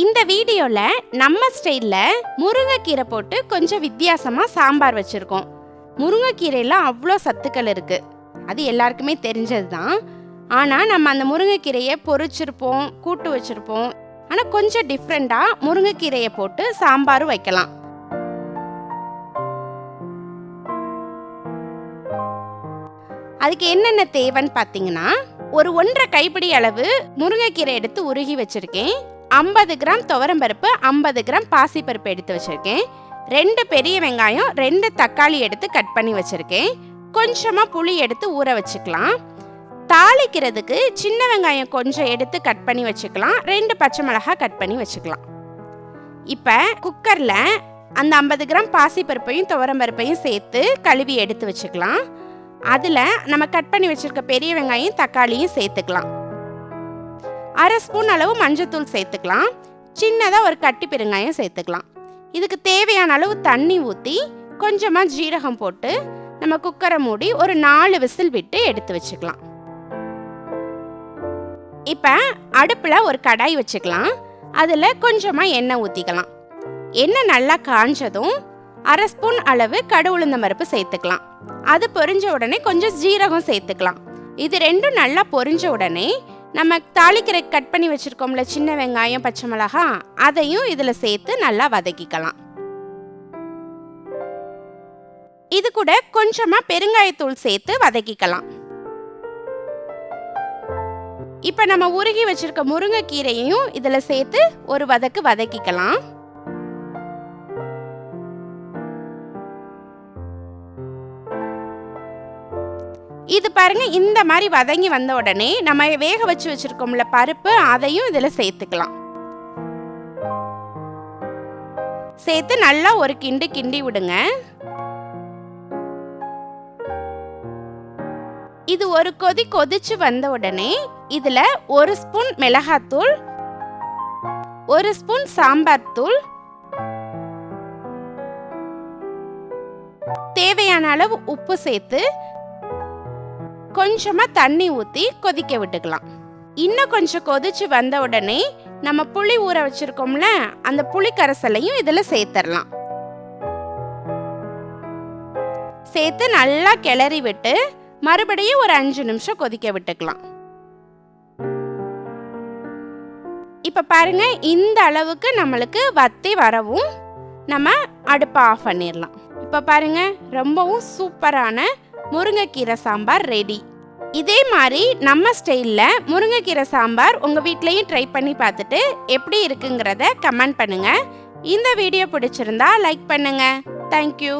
இந்த வீடியோவில் நம்ம ஸ்டைலில் முருங்கைக்கீரை போட்டு கொஞ்சம் வித்தியாசமாக சாம்பார் வச்சுருக்கோம். முருங்கைக்கீரையில் அவ்வளோ சத்துக்கள் இருக்குது அது எல்லாருக்குமே தெரிஞ்சது தான் ஆனால் நம்ம அந்த முருங்கைக்கீரையை பொரிச்சிருப்போம் கூட்டு வச்சுருப்போம். ஆனால் கொஞ்சம் டிஃப்ரெண்ட்டாக முருங்கைக்கீரையை போட்டு சாம்பாரும் வைக்கலாம். அதுக்கு என்னென்ன தேவைன்னு பார்த்தீங்கன்னா ஒரு ஒன்றரை கைப்பிடி அளவு முருங்கைக்கீரை எடுத்து உருகி வச்சிருக்கேன். ஐம்பது கிராம் துவரம்பருப்பு ஐம்பது கிராம் பாசிப்பருப்பு எடுத்து வச்சுருக்கேன். ரெண்டு பெரிய வெங்காயம் ரெண்டு தக்காளி எடுத்து கட் பண்ணி வச்சுருக்கேன். கொஞ்சமாக புளி எடுத்து ஊற வச்சுக்கலாம். தாளிக்கிறதுக்கு சின்ன வெங்காயம் கொஞ்சம் எடுத்து கட் பண்ணி வச்சுக்கலாம். ரெண்டு பச்சை மிளகாய் கட் பண்ணி வச்சுக்கலாம். இப்போ குக்கரில் அந்த ஐம்பது கிராம் பாசிப்பருப்பையும் துவரம்பருப்பையும் சேர்த்து கழுவி எடுத்து வச்சுக்கலாம். அதில் நம்ம கட் பண்ணி வச்சுருக்க பெரிய வெங்காயம் தக்காளியும் சேர்த்துக்கலாம். அரை ஸ்பூன் அளவு மஞ்சத்தூள் சேர்த்துக்கலாம். சின்னதாக ஒரு கட்டி பெருங்காயம் சேர்த்துக்கலாம். இதுக்கு தேவையான அளவு தண்ணி ஊற்றி கொஞ்சமாக ஜீரகம் போட்டு நம்ம குக்கரை மூடி ஒரு நாலு விசில் விட்டு எடுத்து வச்சுக்கலாம். இப்போ அடுப்பில் ஒரு கடாய் வச்சுக்கலாம். அதில் கொஞ்சமாக எண்ணெய் ஊற்றிக்கலாம் எண்ணெய் நல்லா காஞ்சதும் அரை ஸ்பூன் அளவு கடு உளுந்த பருப்பு சேர்த்துக்கலாம். அது பொரிஞ்ச உடனே கொஞ்சம் ஜீரகம் சேர்த்துக்கலாம். இது ரெண்டும் நல்லா பொரிஞ்ச உடனே நம்ம தாளிக்கிற கட் பண்ணி வச்சுருக்கோம்ல சின்ன வெங்காயம் பச்சை மிளகா அதையும் இதில் சேர்த்து நல்லா வதக்கிக்கலாம். இது கூட கொஞ்சமாக பெருங்காயத்தூள் சேர்த்து வதக்கிக்கலாம். இப்போ நம்ம உருகி வச்சிருக்க முருங்கைக்கீரையையும் இதில் சேர்த்து ஒரு வதக்கு வதக்கிக்கலாம். இது பாருங்க இந்த மாதிரி வதங்கி வந்த உடனே நம்ம வேக வச்சு வச்சிருக்கோம்ல பருப்பு அதையும் இதில் சேர்த்துக்கலாம். சேர்த்து நல்லா ஒரு கிண்டு கிண்டி விடுங்க. இது ஒரு கொதி கொதிச்சு வந்த உடனே இதுல ஒரு ஸ்பூன் மிளகாத்தூள் ஒரு ஸ்பூன் சாம்பார் தூள் தேவையான அளவு உப்பு சேர்த்து கொஞ்சமாக தண்ணி ஊற்றி கொதிக்க விட்டுக்கலாம். இன்னும் கொஞ்சம் கொதிச்சு வந்த உடனே நம்ம புளி ஊற வச்சுருக்கோம்ல அந்த புளி கரைசலையும் இதில் சேர்த்துடலாம் சேர்த்து நல்லா கிளறி விட்டு மறுபடியும் ஒரு அஞ்சு நிமிஷம் கொதிக்க விட்டுக்கலாம். இப்ப பாருங்க இந்த அளவுக்கு நம்மளுக்கு வத்தி வரவும் நம்ம அடுப்பை ஆஃப் பண்ணிடலாம் இப்ப பாருங்க ரொம்பவும் சூப்பரான முருங்கைக்கீரை சாம்பார் ரெடி இதே மாதிரி நம்ம ஸ்டைலில் முருங்கைக்கீரை சாம்பார் உங்கள் வீட்லேயும் ட்ரை பண்ணி பார்த்துட்டு எப்படி இருக்குங்கிறத கமெண்ட் பண்ணுங்கள் இந்த வீடியோ பிடிச்சிருந்தா லைக் பண்ணுங்கள் தேங்க்யூ